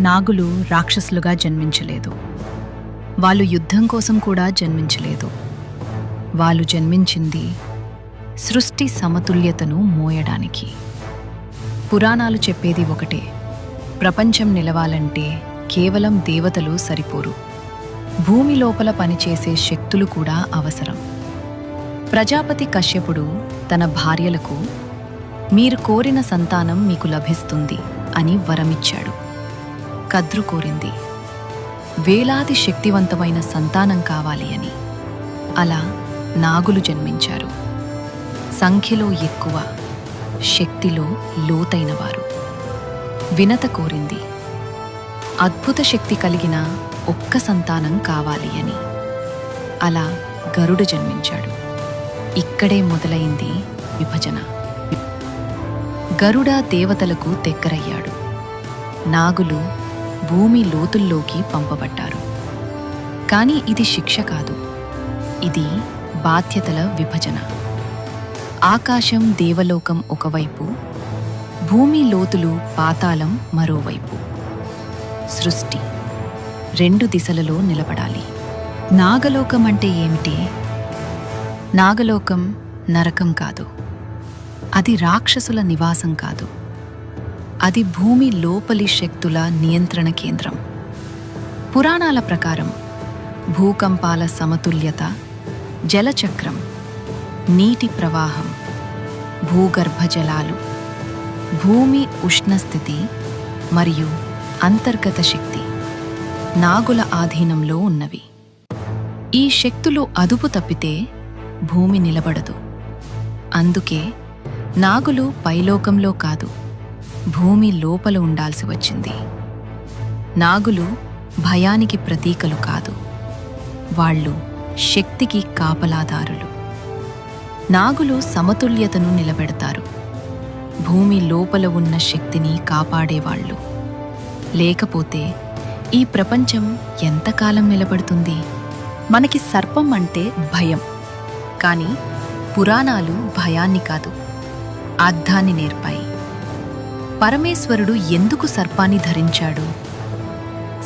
నాగులు రాక్షసులుగా జన్మించలేదు. వాళ్ళు యుద్ధం కోసం కూడా జన్మించలేదు. వాళ్ళు జన్మించింది సృష్టి సమతుల్యతను మోయడానికి. పురాణాలు చెప్పేది ఒకటే ప్రపంచం నిలవాలంటే కేవలం దేవతలు సరిపోరు. భూమి లోపల పనిచేసే శక్తులు కూడా అవసరం. ప్రజాపతి కశ్యపుడు తన భార్యలకు మీరు కోరిన సంతానం మీకు లభిస్తుంది అని వరమిచ్చాడు. కద్రు కోరింది. వేలాది శక్తివంతమైన సంతానం కావాలి అని. అలా నాగులు జన్మించారు. సంఖ్యలో ఎక్కువ శక్తిలో లోతైనవారు. వినత కోరింది. అద్భుత శక్తి కలిగిన ఒక్క సంతానం కావాలి అని. అలా గరుడు జన్మించాడు. ఇక్కడే మొదలైంది విభజన. గరుడ దేవతలకు దగ్గరయ్యాడు. నాగులు భూమి లోతుల్లోకి పంపబడ్డారు. కానీ ఇది శిక్ష కాదు. ఇది బాధ్యతల విభజన. ఆకాశం దేవలోకం ఒకవైపు భూమి లోతులు పాతాళం మరోవైపు. సృష్టి రెండు దిశలలో నిలబడాలి. నాగలోకం అంటే ఏమిటి? నాగలోకం నరకం కాదు. అది రాక్షసుల నివాసం కాదు. అది భూమి లోపలి శక్తుల నియంత్రణ కేంద్రం. పురాణాల ప్రకారం భూకంపాల సమతుల్యత జలచక్రం నీటి ప్రవాహం భూగర్భ జలాలు భూమి ఉష్ణస్థితి మరియు అంతర్గత శక్తి నాగుల ఆధీనంలో ఉన్నవి. ఈ శక్తులు అదుపు తప్పితే భూమి నిలబడదు. అందుకే నాగులు పైలోకంలో కాదు భూమి లోపల ఉండాల్సి వచ్చింది. నాగులు భయానికి ప్రతీకలు కాదు. వాళ్ళు శక్తికి కాపలాదారులు. నాగులు సమతుల్యతను నిలబెడతారు. భూమి లోపల ఉన్న శక్తిని కాపాడేవాళ్ళు. లేకపోతే ఈ ప్రపంచం ఎంతకాలం నిలబడుతుంది? మనకి సర్పం అంటే భయం. కానీ పురాణాలు భయాన్ని కాదు. అర్థాన్ని నేర్పాయి. పరమేశ్వరుడు ఎందుకు సర్పాన్ని ధరించాడు?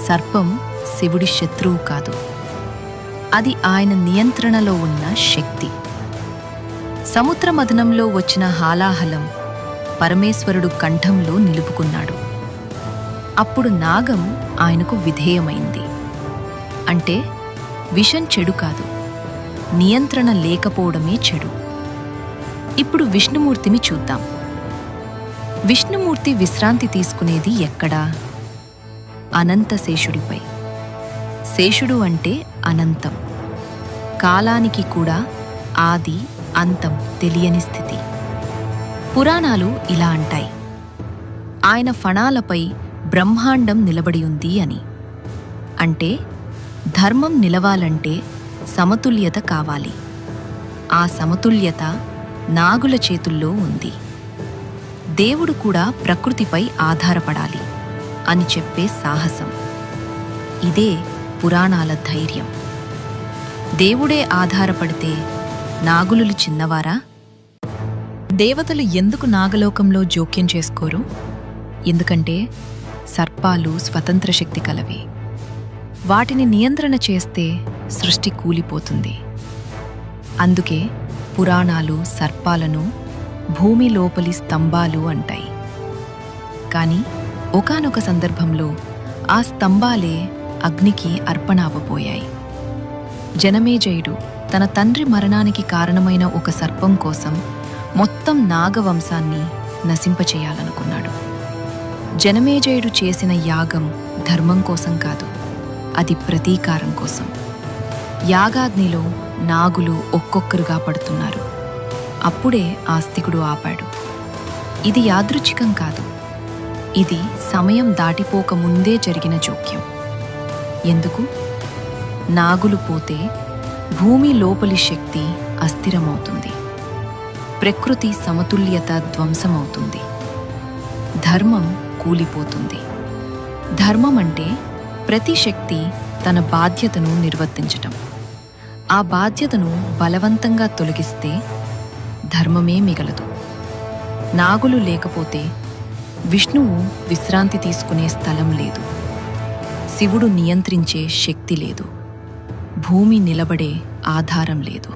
సర్పం శివుడి శత్రువు కాదు. అది ఆయన నియంత్రణలో ఉన్న శక్తి. సముద్ర మదనంలో వచ్చిన హాలాహలం పరమేశ్వరుడు కంఠంలో నిలుపుకున్నాడు. అప్పుడు నాగం ఆయనకు విధేయమైంది. అంటే విషం చెడు కాదు. నియంత్రణ లేకపోవడమే చెడు. ఇప్పుడు విష్ణుమూర్తిని చూద్దాం. విష్ణుమూర్తి విశ్రాంతి తీసుకునేది ఎక్కడా? అనంత శేషుడిపై. శేషుడు అంటే అనంతం. కాలానికి కూడా ఆది అంతం తెలియని స్థితి. పురాణాలు ఇలా అంటాయి. ఆయన ఫణాలపై బ్రహ్మాండం నిలబడి ఉంది అని. అంటే ధర్మం నిలవాలంటే సమతుల్యత కావాలి. ఆ సమతుల్యత నాగుల చేతుల్లో ఉంది. దేవుడు కూడా ప్రకృతిపై ఆధారపడాలి అని చెప్పే సాహసం. ఇదే పురాణాల ధైర్యం. దేవుడే ఆధారపడితే నాగులులు చిన్నవారా? దేవతలు ఎందుకు నాగలోకంలో జోక్యం చేసుకోరు? ఎందుకంటే సర్పాలు స్వతంత్ర శక్తి కలవి. వాటిని నియంత్రణ చేస్తే సృష్టి కూలిపోతుంది. అందుకే పురాణాలు సర్పాలను భూమి లోపలి స్తంభాలు అంటాయి. కానీ ఒకానొక సందర్భంలో ఆ స్తంభాలే అగ్నికి అర్పణ అవ్వబోయాయి జనమేజయుడు తన తండ్రి మరణానికి కారణమైన ఒక సర్పం కోసం మొత్తం నాగవంశాన్ని నశింపచేయాలనుకున్నాడు. జనమేజయుడు చేసిన యాగం ధర్మం కోసం కాదు అది ప్రతీకారం కోసం. యాగాగ్నిలో నాగులు ఒక్కొక్కరుగా పడుతున్నారు. అప్పుడే ఆస్తికుడు ఆపాడు. ఇది యాదృచ్ఛికం కాదు. ఇది సమయం దాటిపోక ముందే జరిగిన జోక్యం. ఎందుకు? నాగులు పోతే భూమి లోపలి శక్తి అస్థిరమవుతుంది. ప్రకృతి సమతుల్యత ధ్వంసమవుతుంది. ధర్మం కూలిపోతుంది. ధర్మం అంటే ప్రతి శక్తి తన బాధ్యతను నిర్వర్తించటం. ఆ బాధ్యతను బలవంతంగా తొలగిస్తే ధర్మమే మిగలదు. నాగులు లేకపోతే విష్ణువు విశ్రాంతి తీసుకునే స్థలం లేదు. శివుడు నియంత్రించే శక్తి లేదు. భూమి నిలబడే ఆధారం లేదు.